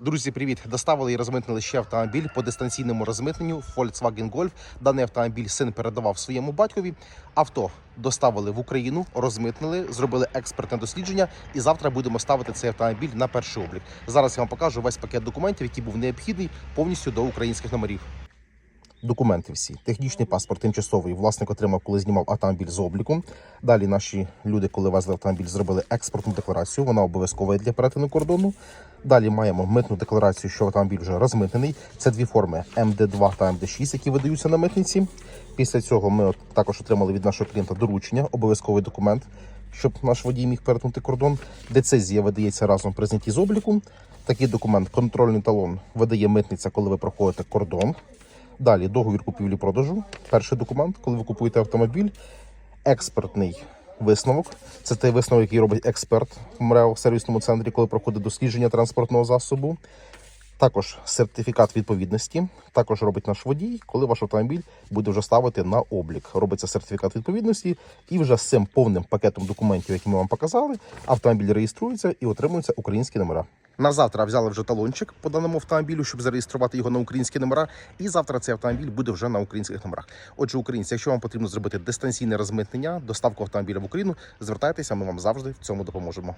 Друзі, привіт! Доставили і розмитнили ще автомобіль по дистанційному розмитненню Volkswagen Golf. Даний автомобіль син передавав своєму батькові. Авто доставили в Україну, розмитнили, зробили експертне дослідження, і завтра будемо ставити цей автомобіль на перший облік. Зараз я вам покажу весь пакет документів, який був необхідний повністю до українських номерів. Документи всі, технічний паспорт тимчасовий. Власник отримав, коли знімав автомобіль з обліку. Далі наші люди, коли везли автомобіль, зробили експортну декларацію. Вона обов'язкова для перетину кордону. Далі маємо митну декларацію, що автомобіль вже розмитнений. Це дві форми МД2 та МД6, які видаються на митниці. Після цього ми також отримали від нашого клієнта доручення, обов'язковий документ, щоб наш водій міг перетнути кордон. Децизія видається разом при знятті з обліку. Такий документ, контрольний талон, видає митниця, коли ви проходите кордон. Далі договір купівлі-продажу. Перший документ, коли ви купуєте автомобіль, експертний висновок. Це той висновок, який робить експерт в МРЕО сервісному центрі, коли проходить дослідження транспортного засобу. Також сертифікат відповідності. Також робить наш водій, коли ваш автомобіль буде вже ставити на облік. Робиться сертифікат відповідності, і вже з цим повним пакетом документів, які ми вам показали, автомобіль реєструється і отримуються українські номера. На завтра взяли вже талончик по даному автомобілю, щоб зареєструвати його на українські номера. І завтра цей автомобіль буде вже на українських номерах. Отже, українці, якщо вам потрібно зробити дистанційне розмитнення, доставку автомобіля в Україну, звертайтеся, ми вам завжди в цьому допоможемо.